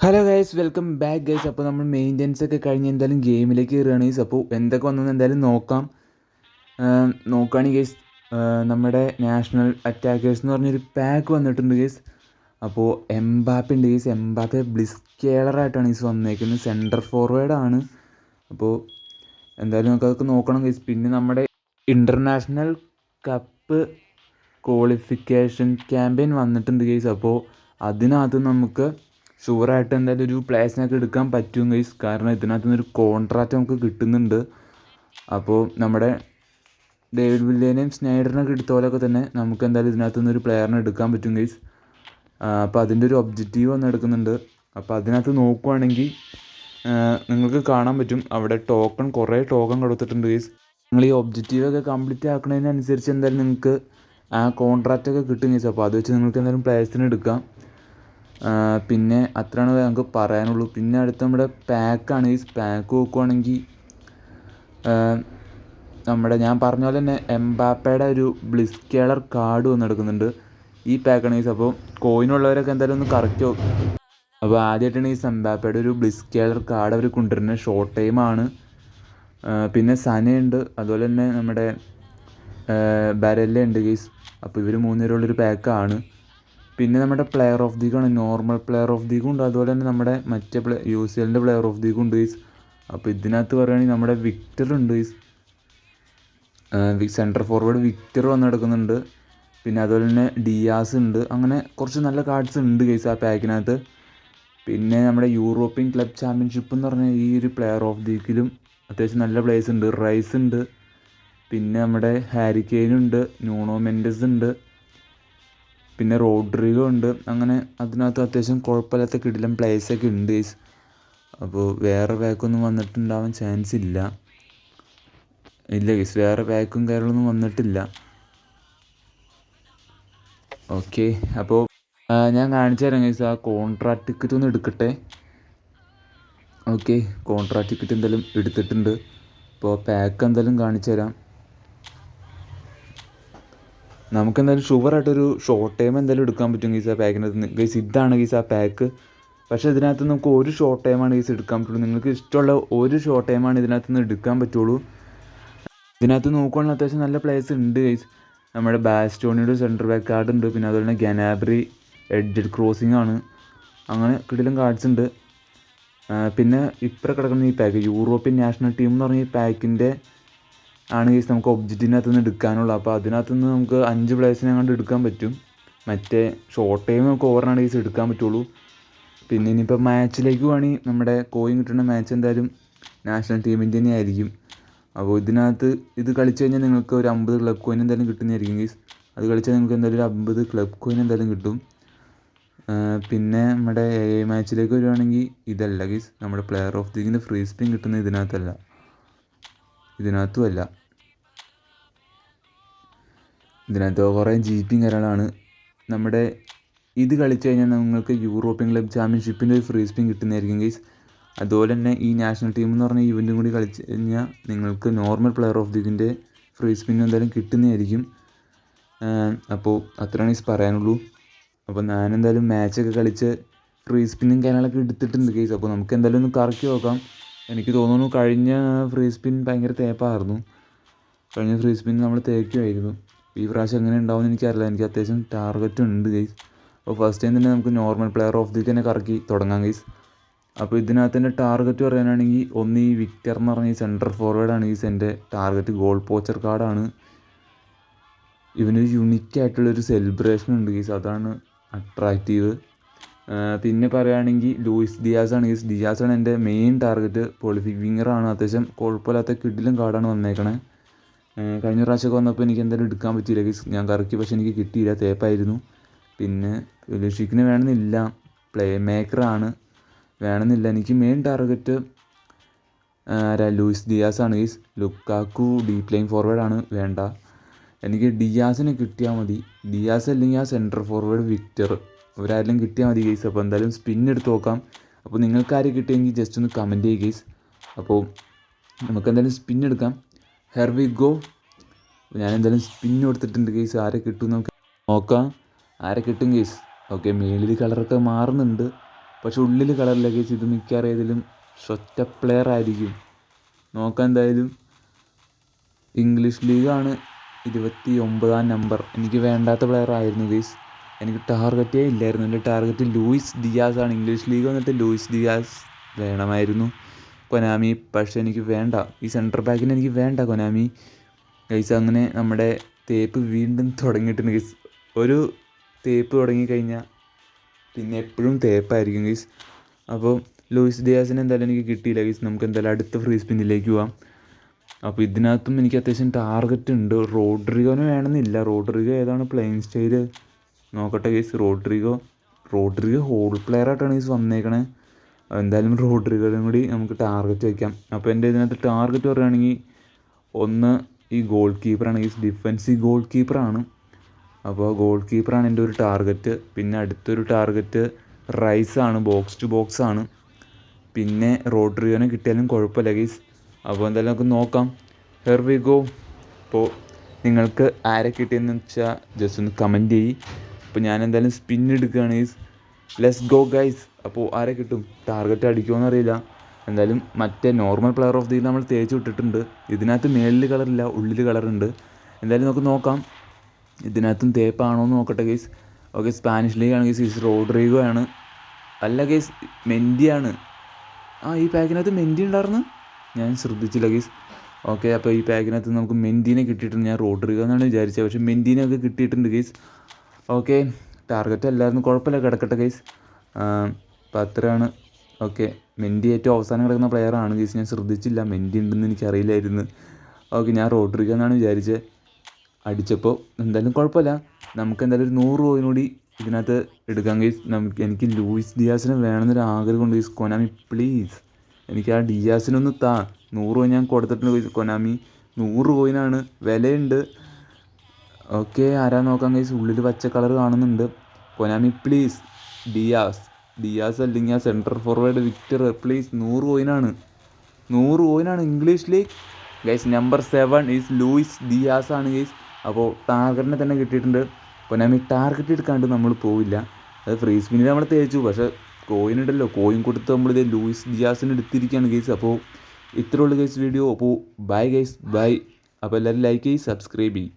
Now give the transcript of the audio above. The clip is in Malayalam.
Hello guys welcome back guys അപ്പോൾ നമ്മൾ മെയിന്റെനൻസ് ഒക്കെ കഴിഞ്ഞ് എന്തായാലും ഗെയിമിലേക്ക് കയറുകയാണ് ഗൈസ് അപ്പോൾ എന്തൊക്കെ വന്നെന്ന് എന്തായാലും നോക്കാം. നോക്കുകയാണെങ്കിൽ ഗൈസ് നമ്മുടെ നാഷണൽ അറ്റാക്കേഴ്സ് എന്ന് പറഞ്ഞൊരു പാക്ക് വന്നിട്ടുണ്ട് ഗൈസ് അപ്പോൾ എംബാപ്പ ഉണ്ട് ഗൈസ് എംബാപ്പ് ബ്ലിസ് കേളറായിട്ടാണ് ഗൈസ് വന്നേക്കുന്നത്. സെന്റർ ഫോർവേഡാണ് അപ്പോൾ എന്തായാലും നമുക്ക് അതൊക്കെ നോക്കണം ഗൈസ് പിന്നെ നമ്മുടെ ഇന്റർനാഷണൽ കപ്പ് ക്വാളിഫിക്കേഷൻ ക്യാമ്പയിൻ വന്നിട്ടുണ്ട് ഗൈസ് അപ്പോൾ അതിനകത്ത് നമുക്ക് ഷുവറായിട്ട് എന്തായാലും ഒരു പ്ലേസിനൊക്കെ എടുക്കാൻ പറ്റും ഗൈസ് കാരണം ഇതിനകത്ത് നിന്നൊരു കോൺട്രാക്റ്റ് നമുക്ക് കിട്ടുന്നുണ്ട്. അപ്പോൾ നമ്മുടെ ഡേവിഡ് വില്ലേനെയും സ്നൈഡറിനൊക്കെ എടുത്ത തന്നെ നമുക്ക് എന്തായാലും ഇതിനകത്ത് നിന്നൊരു പ്ലെയറിനെ എടുക്കാൻ പറ്റും ഗൈസ് അപ്പോൾ അതിന്റെ ഒരു ഒബ്ജക്റ്റീവ് വന്ന് എടുക്കുന്നുണ്ട്. അപ്പോൾ അതിനകത്ത് നോക്കുവാണെങ്കിൽ നിങ്ങൾക്ക് കാണാൻ പറ്റും. അവിടെ ടോക്കൺ കുറേ ടോക്കൺ കൊടുത്തിട്ടുണ്ട് ഗൈസ് നിങ്ങൾ ഈ ഒബ്ജക്റ്റീവൊക്കെ കംപ്ലീറ്റ് ആക്കുന്നതിനനുസരിച്ച് എന്തായാലും നിങ്ങൾക്ക് ആ കോൺട്രാക്റ്റൊക്കെ കിട്ടും ഗൈസ് അപ്പോൾ അത് വെച്ച് നിങ്ങൾക്ക് എന്തായാലും പ്ലേസിനെടുക്കാം എടുക്കാം. പിന്നെ അത്രയാണ് നമുക്ക് പറയാനുള്ളൂ. പിന്നെ അടുത്ത നമ്മുടെ പാക്കാണ്. ഈ പാക്ക് നോക്കുവാണെങ്കിൽ നമ്മുടെ ഞാൻ പറഞ്ഞ പോലെ തന്നെ എംബാപ്പയുടെ ഒരു ബ്ലിസ് കേളർ കാർഡ് വന്നെടുക്കുന്നുണ്ട് ഈ പാക്കാണ് ഈ അപ്പോൾ കോയിനുള്ളവരൊക്കെ എന്തായാലും ഒന്ന് കറക്റ്റ് അപ്പോൾ ആദ്യമായിട്ടാണ് ഈ എംബാപ്പയുടെ ഒരു ബ്ലിസ് കേളർ കാർഡ് അവർ കൊണ്ടുവരുന്നത് ഷോർട്ട് ടൈമാണ് പിന്നെ സനയുണ്ട്. അതുപോലെ തന്നെ നമ്മുടെ ബരല്ല ഉണ്ട് ഗീസ് അപ്പോൾ ഇവർ മൂന്നുപേരുള്ളൊരു പാക്കാണ്. പിന്നെ നമ്മുടെ പ്ലെയർ ഓഫ് ദി ഗാണ് നോർമൽ പ്ലെയർ ഓഫ് ദി ഉണ്ട്. അതുപോലെ തന്നെ നമ്മുടെ മറ്റേ പ്ലേ യു സി എല്ലിന്റെ പ്ലെയർ ഓഫ് ദി ഉണ്ട് ഈസ് അപ്പോൾ ഇതിനകത്ത് പറയുകയാണെങ്കിൽ നമ്മുടെ വിക്ടർ ഉണ്ട് ഈസ് സെന്റർ ഫോർവേഡ് വിക്ടർ വന്ന് കിടക്കുന്നുണ്ട്. പിന്നെ അതുപോലെ തന്നെ ഡിയാസ് ഉണ്ട്. അങ്ങനെ കുറച്ച് നല്ല കാർഡ്സ് ഉണ്ട് ഗൈസ് ആ പാക്കിനകത്ത് പിന്നെ നമ്മുടെ യൂറോപ്യൻ ക്ലബ് ചാമ്പ്യൻഷിപ്പ് എന്ന് പറഞ്ഞാൽ ഈ ഒരു പ്ലെയർ ഓഫ് ദി ദീക്കിലും അത്യാവശ്യം നല്ല പ്ലേയേഴ്സ് ഉണ്ട്. റൈസ് ഉണ്ട്. പിന്നെ നമ്മുടെ ഹാരിക്കെയിനുണ്ട് ന്യൂണോ മെൻഡസ് ഉണ്ട്. പിന്നെ റോഡ്രിഗോ ഉണ്ട്. അങ്ങനെ അതിനകത്ത് അത്യാവശ്യം കുഴപ്പമില്ലാത്ത കിടിലം പ്ലേയേഴ്സൊക്കെ ഉണ്ട് അപ്പോൾ വേറെ പാക്കൊന്നും വന്നിട്ടുണ്ടാവാൻ ചാൻസ് ഇല്ല. ഇല്ല ഗീസ് വേറെ പാക്കും കാര്യങ്ങളൊന്നും വന്നിട്ടില്ല. ഓക്കെ അപ്പോൾ ഞാൻ കാണിച്ചു തരാം ഗീസ് ആ കോൺട്രാക്ട് ടിക്കറ്റ് ഒന്ന് എടുക്കട്ടെ? ഓക്കെ കോൺട്രാക്ട് ടിക്കറ്റ് എന്തായാലും എടുത്തിട്ടുണ്ട്. അപ്പോൾ പാക്ക് എന്തായാലും കാണിച്ചു തരാം. നമുക്ക് എന്തായാലും ഷുവറായിട്ടൊരു ഷോർട്ട് ടൈം എന്തായാലും എടുക്കാൻ പറ്റും ഗീസ് ആ പാക്കിനകത്ത് നിന്ന് ഗൈസ് ഇതാണ് ഗീസ് ആ പാക്ക് പക്ഷേ ഇതിനകത്ത് നമുക്ക് ഒരു ഷോർട്ട് ടൈമാണ് ഗീസ് എടുക്കാൻ പറ്റുള്ളൂ. നിങ്ങൾക്ക് ഇഷ്ടമുള്ള ഒരു ഷോർട്ട് ടൈമാണ് ഇതിനകത്ത് നിന്ന് എടുക്കാൻ പറ്റുള്ളൂ. ഇതിനകത്ത് നോക്കുകയാണെങ്കിൽ അത്യാവശ്യം നല്ല പ്ലേയേഴ്സ് ഉണ്ട് ഗൈസ് നമ്മുടെ ബാസ്റ്റോണിയുടെ സെന്റർ ബാക്ക് കാർഡ് ഉണ്ട്. പിന്നെ അതുപോലെ തന്നെ ഗനാബ്രി എഡ്ജഡ് ക്രോസിംഗ് ആണ്. അങ്ങനെ കിടിലം കാർഡ്സ് ഉണ്ട്. പിന്നെ ഇപ്പുറം കിടക്കുന്ന ഈ പാക്ക് യൂറോപ്യൻ നാഷണൽ ടീം എന്ന് പറഞ്ഞ ഈ പാക്കിന്റെ ആണ് കേസ് നമുക്ക് ഒബ്ജക്റ്റിനകത്ത് നിന്ന് എടുക്കാനുള്ളൂ അപ്പോൾ അതിനകത്ത് നിന്ന് നമുക്ക് അഞ്ച് പ്ലേയേഴ്സിനെ കണ്ട് എടുക്കാൻ പറ്റും. മറ്റേ ഷോർട്ട് ടൈം നമുക്ക് ഓവറാണ് കേസ് എടുക്കാൻ പറ്റുള്ളൂ. പിന്നെ ഇനിയിപ്പോൾ മാച്ചിലേക്ക് വേണമെങ്കിൽ നമ്മുടെ കോയിൻ കിട്ടുന്ന മാച്ച് എന്തായാലും നാഷണൽ ടീമിന്റെ തന്നെ ആയിരിക്കും. അപ്പോൾ ഇതിനകത്ത് ഇത് കളിച്ചു കഴിഞ്ഞാൽ നിങ്ങൾക്ക് ഒരു അമ്പത് ക്ലബ് കോയിൻ എന്തായാലും കിട്ടുന്നതായിരിക്കും ഗൈസ് അത് കളിച്ചാൽ നിങ്ങൾക്ക് എന്തായാലും ഒരു അമ്പത് ക്ലബ് കോയിൻ എന്തായാലും കിട്ടും. പിന്നെ നമ്മുടെ എ മാച്ചിലേക്ക് വരുവാണെങ്കിൽ ഇതല്ല ഗീസ് നമ്മുടെ പ്ലെയർ ഓഫ് ദി ദീഗിന്റെ ഫ്രീ സ്പിൻ കിട്ടുന്നത് ഇതിനകത്തല്ല. ഇതിനകത്തും അല്ല ഇതിനകത്ത് കുറേ ജീപ്പിങ് കാര്യങ്ങളാണ്. നമ്മുടെ ഇത് കളിച്ച് കഴിഞ്ഞാൽ നിങ്ങൾക്ക് യൂറോപ്യൻ ക്ലബ് ചാമ്പ്യൻഷിപ്പിന്റെ ഒരു ഫ്രീ സ്പിൻ കിട്ടുന്നതായിരിക്കും ഗൈസ് അതുപോലെ തന്നെ ഈ നാഷണൽ ടീം എന്ന് പറഞ്ഞ ഇവന്റും കൂടി കളിച്ച് കഴിഞ്ഞാൽ നിങ്ങൾക്ക് നോർമൽ പ്ലെയർ ഓഫ് ദി ഇതിന്റെ ഫ്രീ സ്പിൻ എന്തായാലും കിട്ടുന്നതായിരിക്കും. അപ്പോൾ അത്രയാണ് ഗൈസ് പറയാനുള്ളൂ. അപ്പോൾ ഞാനെന്തായാലും മാച്ചൊക്കെ കളിച്ച് ഫ്രീ സ്പിന്നും കാര്യങ്ങളൊക്കെ എടുത്തിട്ടുണ്ട് കേസ് അപ്പോൾ നമുക്ക് എന്തായാലും ഒന്ന് കറക്കി നോക്കാം. എനിക്ക് തോന്നുന്നു കഴിഞ്ഞ ഫ്രീ സ്പിൻ ഭയങ്കര തേപ്പായിരുന്നു. കഴിഞ്ഞ ഫ്രീ സ്പിൻ നമ്മൾ തേക്കുമായിരുന്നു ഈ പ്രാവശ്യം എങ്ങനെ ഉണ്ടാവും എന്ന് എനിക്കറിയില്ല. എനിക്ക് അത്യാവശ്യം ടാർഗറ്റ് ഉണ്ട് ഗൈസ് അപ്പോൾ ഫസ്റ്റ് ടൈം തന്നെ നമുക്ക് നോർമൽ പ്ലെയർ ഓഫ് ദി തന്നെ കറക്കി തുടങ്ങാം ഗൈസ് അപ്പോൾ ഇതിനകത്ത് തന്നെ ടാർഗറ്റ് പറയാനാണെങ്കിൽ ഒന്ന് ഈ വിക്ടർ എന്ന് പറഞ്ഞ ഈ സെന്റർ ഫോർവേഡാണ് ഈ എന്റെ ടാർഗറ്റ് ഗോൾ പോച്ചർ കാർഡാണ് ഇവനൊരു യുണീക്ക് ആയിട്ടുള്ളൊരു സെലിബ്രേഷൻ ഉണ്ട് ഗീസ് അതാണ് അട്രാക്റ്റീവ് പിന്നെ പറയുകയാണെങ്കിൽ ലൂയിസ് ഡിയാസ് ആണ് ഈസ് ഡിയാസ് ആണ് എന്റെ മെയിൻ ടാർഗറ്റ് പോളിഫിക് വിങ്ങറാണ് അത്യാവശ്യം കുഴപ്പമില്ലാത്ത കിഡിലും കാർഡാണ് വന്നേക്കണത് കഴിഞ്ഞ പ്രാവശ്യമൊക്കെ വന്നപ്പോൾ എനിക്ക് എന്തായാലും എടുക്കാൻ പറ്റിയില്ല. ഗീസ് ഞാൻ കറക്കി പക്ഷേ എനിക്ക് കിട്ടിയില്ല. തേപ്പായിരുന്നു പിന്നെ ലുഷിക്കിന് വേണമെന്നില്ല. പ്ലേ മേക്കറാണ് വേണമെന്നില്ല. എനിക്ക് മെയിൻ ടാർഗറ്റ് ആരാ ലൂയിസ് ഡിയാസ് ആണ് ഗീസ് ലുക്കാക്കു ഡീപ് ലൈൻ ആണ്. വേണ്ട. എനിക്ക് ഡിയാസിനെ കിട്ടിയാൽ മതി. ഡിയാസ് അല്ലെങ്കിൽ ആ സെന്റർ ഫോർവേഡ് വിക്ടർ. അവരാരെങ്കിലും കിട്ടിയാൽ മതി ഗെയ്സ് അപ്പോൾ എന്തായാലും സ്പിൻ എടുത്ത് നോക്കാം. അപ്പോൾ നിങ്ങൾക്ക് ആര് കിട്ടിയെങ്കിൽ ജസ്റ്റ് ഒന്ന് കമന്റ് ചെയ്യുക ഗെയ്സ് അപ്പോൾ നമുക്ക് എന്തായാലും സ്പിൻ എടുക്കാം. ഹെർ വി ഗോ ഞാൻ എന്തായാലും സ്പിൻ കൊടുത്തിട്ടുണ്ട് ഗെയ്സ് ആരെ കിട്ടും നമുക്ക് നോക്കാം. ആരെ കിട്ടും ഗെയ്സ് ഓക്കെ മേളിൽ കളറൊക്കെ മാറുന്നുണ്ട്. പക്ഷെ ഉള്ളിൽ കളറില്ല ഗൈസ് ഇത് മിക്കവാറും സ്വറ്റ പ്ലെയർ ആയിരിക്കും. നോക്കാം എന്തായാലും. ഇംഗ്ലീഷ് ലീഗാണ് ഇരുപത്തി ഒമ്പതാം നമ്പർ എനിക്ക് വേണ്ടാത്ത പ്ലെയർ ആയിരുന്നു ഗൈസ് എനിക്ക് ടാർഗറ്റേ ഇല്ലായിരുന്നു. എന്റെ ടാർഗറ്റ് ലൂയിസ് ദിയാസ് ആണ്. ഇംഗ്ലീഷ് ലീഗ് വന്നിട്ട് ലൂയിസ് ദിയാസ് വേണമായിരുന്നു. കൊനാമി പക്ഷേ എനിക്ക് വേണ്ട. ഈ സെന്റർ ബാക്കിന് എനിക്ക് വേണ്ട കൊനാമി. ഗൈസ് അങ്ങനെ നമ്മുടെ തേപ്പ് വീണ്ടും തുടങ്ങിയിട്ടുണ്ട് ഗൈസ് ഒരു തേപ്പ് തുടങ്ങിക്കഴിഞ്ഞാൽ പിന്നെ എപ്പോഴും തേപ്പായിരിക്കും ഗൈസ് അപ്പോൾ ലൂയിസ് ഡിയാസിന് എന്തായാലും എനിക്ക് കിട്ടിയില്ല ഗൈസ് നമുക്ക് എന്തായാലും അടുത്ത ഫ്രീ സ്പിന്നിലേക്ക് പോവാം. അപ്പോൾ ഇതിനകത്തും എനിക്ക് അത്യാവശ്യം ടാർഗറ്റ് ഉണ്ട്. റോഡ്രിഗോനെ വേണമെന്നില്ല. റോഡ്രിഗോ ഏതാണ് പ്ലെയിൻ സ്റ്റൈൽ നോക്കട്ടെ guys Rodrygo Rodrygo hole player ആയിട്ടാണ് ഗൈസ് വന്നേക്കണേ. എന്തായാലും റോഡ്രിഗോയും കൂടി നമുക്ക് ടാർഗറ്റ് വയ്ക്കാം അപ്പോൾ എന്റെ ഇതിനകത്ത് ടാർഗറ്റ് പറയുകയാണെങ്കിൽ ഒന്ന് ഈ ഗോൾ കീപ്പറാണ് ഗൈസ് ഡിഫൻസീവ് ഗോൾ കീപ്പറാണ് അപ്പോൾ ഗോൾ കീപ്പറാണ് എന്റെ ഒരു ടാർഗറ്റ് പിന്നെ അടുത്തൊരു ടാർഗറ്റ് റൈസ് ആണ് ബോക്സ് ടു ബോക്സ് ആണ്. പിന്നെ റോഡ്രിഗോനെ കിട്ടിയാലും കുഴപ്പമില്ല ഗൈസ് അപ്പോൾ എന്തായാലും നമുക്ക് നോക്കാം. ഹെർ വി ഗോ ഇപ്പോൾ നിങ്ങൾക്ക് ആരെ കിട്ടിയെന്ന് വെച്ചാൽ ജസ്റ്റ് ഒന്ന് കമന്റ് ചെയ്യ്. അപ്പോൾ ഞാൻ എന്തായാലും സ്പിൻ എടുക്കുകയാണ് ഗൈസ് ലെസ് ഗോ ഗൈസ് അപ്പോൾ ആരെ കിട്ടും? ടാർഗറ്റ് അടിക്കുമോ എന്നറിയില്ല എന്തായാലും മറ്റേ നോർമൽ പ്ലെയർ ഓഫ് ദി നമ്മൾ തേച്ച് വിട്ടിട്ടുണ്ട്. ഇതിനകത്ത് മേളിൽ കളറില്ല ഉള്ളിൽ കളറുണ്ട് എന്തായാലും നമുക്ക് നോക്കാം. ഇതിനകത്തും തേപ്പാണോ എന്ന് നോക്കട്ടെ ഗൈസ് ഓക്കെ സ്പാനിഷ് ലീഗ് ആണ് ഗൈസ് റോഡ്രിഗോ ആണ്. അല്ല ഗൈസ് മെൻഡിയാണ് ആ ഈ പാക്കിനകത്ത് മെൻഡി ഉണ്ടായിരുന്നു? ഞാൻ ശ്രദ്ധിച്ചില്ല ഗൈസ് ഓക്കെ അപ്പോൾ ഈ പാക്കിനകത്ത് നമുക്ക് മെൻഡീനെ കിട്ടിയിട്ടുണ്ട്. ഞാൻ റോഡ്രിഗോ എന്നാണ് വിചാരിച്ചത്. പക്ഷേ മെൻഡീനെ ഒക്കെ കിട്ടിയിട്ടുണ്ട് ഗൈസ് ഓക്കെ ടാർഗറ്റ് അല്ലായിരുന്നു കുഴപ്പമില്ല കിടക്കട്ടെ ഗൈസ് അത്രയാണ്. ഓക്കെ മെൻഡി ഏറ്റവും അവസാനം കിടക്കുന്ന പ്ലെയറാണ് ഗൈസ് ഞാൻ ശ്രദ്ധിച്ചില്ല മെൻഡി ഉണ്ടെന്ന് എനിക്കറിയില്ലായിരുന്നു. ഓക്കെ ഞാൻ റോഡ്രിഗോ എന്നാണ് വിചാരിച്ചത് അടിച്ചപ്പോൾ എന്തായാലും കുഴപ്പമില്ല. നമുക്ക് എന്തായാലും ഒരു നൂറ് രൂപയും കൂടി ഇതിനകത്ത് എടുക്കാൻ ഗൈസ് നമുക്ക് എനിക്ക് ലൂയിസ് ഡിയാസിനെ വേണമെന്നൊരു ആഗ്രഹമുണ്ട് ഗൈസ് കൊനാമി പ്ലീസ് എനിക്ക് ആ ഡിയാസിനൊന്ന് താ. നൂറ് രൂപ ഞാൻ കൊടുത്തിട്ടുണ്ട് കൊനാമി നൂറ് രൂപയിനാണ് വിലയുണ്ട്. ഓക്കെ ആരാ നോക്കാം ഗൈസ് ഉള്ളിൽ പച്ച കളർ കാണുന്നുണ്ട്. Konami please Diaz. ഡിയാസ് അല്ലെങ്കിൽ ആ സെന്റർ ഫോർവേഡ് വിക്ടർ പ്ലീസ് നൂറ് കോയിനാണ് നൂറ് കോയിനാണ് English league guys number seven is Luis Diaz ആണ് ഗൈസ് അപ്പോൾ ടാർഗറ്റിനെ തന്നെ കിട്ടിയിട്ടുണ്ട്. കൊനാമി ടാർഗറ്റ് എടുക്കാണ്ട് നമ്മൾ പോവില്ല. അത് ഫ്രീ സ്പിന്നിൽ നമ്മൾ തേച്ചു. പക്ഷേ കോയിൻ ഉണ്ടല്ലോ. കോയിൻ കൊടുത്ത് നമ്മൾ ഇതേ ലൂയിസ് ഡിയാസിന് എടുത്തിരിക്കുകയാണ് ഗൈസ് അപ്പോൾ ഇത്രയുള്ള ഗൈസ് വീഡിയോ അപ്പോൾ ബൈ ഗൈസ് ബൈ അപ്പോൾ എല്ലാവരും ലൈക്ക് ചെയ്യും സബ്സ്ക്രൈബ് ചെയ്യും.